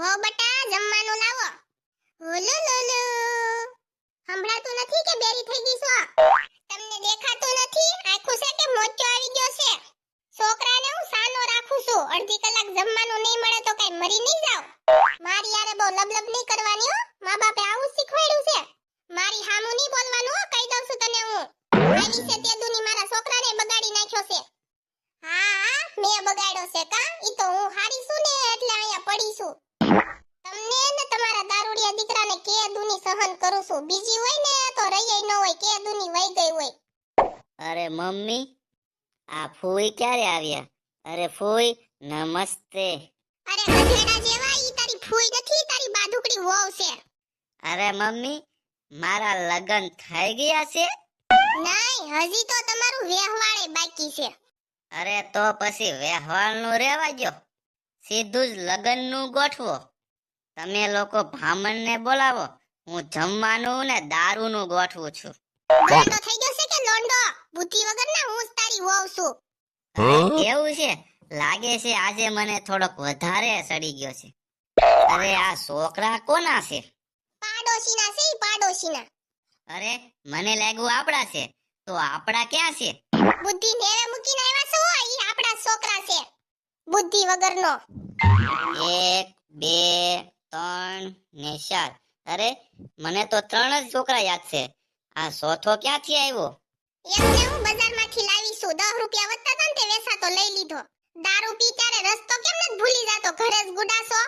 વો બટા, જમવાનું લાવો. હુલુ લુલુ સંભળાતું નથી કે બેરી થઈ ગઈ છો? તમને દેખાતું નથી? આખું છે કે મોચો આવી ગયો છે. છોકરાને હું સાનો રાખું છું. અડધી કલાક જમવાનું નહીં મળે તો કઈ મરી નહીં જાવ મારી યારે બહુ લબલબ નહીં કરવાની હો. મા બાપે આવું શીખવાડ્યું છે. મારી હામું નહીં બોલવાનું હો. કહી દઉં છું તને હું. આવી છે તે દુની મારા છોકરાને બગાડી નાખ્યો છે. હા હા, મેં બગાડ્યો છે કા? ઈ તો હું હારી છું ને, એટલે અહીંયા પડી છું. તમને ને તમારા દારૂડિયા દીકરાને કે સહન કરું છું. બીજી હોય ને તો રહી ન હોય કે દુની ગઈ હોય. અરે મમ્મી આ ફૂઈ ક્યારે આવ્યા? અરે ફૂઈ નમસ્તે. અરે ગધેડા જેવા ઈ તારી ફૂઈ નથી તારી બાધુકડી વોવ છે. અરે મમ્મી મારા લગન થઈ ગયા છે? નહીં હજી તો તમારું વ્યવહારે બાકી છે. અરે તો પછી વ્યવહારનું રહેવા દો સીધું જ લગ્નનું ગોઠવો. તમે લોકો ભામણને બોલાવો. હું જમવાનું ને દારૂનું ગોઠવું છું. લોંડો થઈ ગયો છે કે લોંડો. બુદ્ધિ વગરના હું તારી વહુ છું. કેવું છે. લાગે છે આજે મને થોડોક વધારે સડી ગયો છે. અરે આ છોકરા કોના છે? પાડોશીના છે પાડોશીના. અરે મને લાગ્યું આપડા છે. તો આપડા ક્યાં છે? બુદ્ધિ નેવે બુદ્ધિ વગરનો. એક બે ત્રણ ને ચાર. અરે મને તો ત્રણ જ છોકરા યાદ છે. આ ચોથો ક્યાંથી આવ્યો? એમને હું બજારમાંથી લાવી છું. 10 રૂપિયા વધતા હતા ને તે વેસાતો લઈ લીધો. દારૂ પી ત્યારે રસ્તો કેમ ન ભૂલી જાતો? ઘરે જ ગુડાસો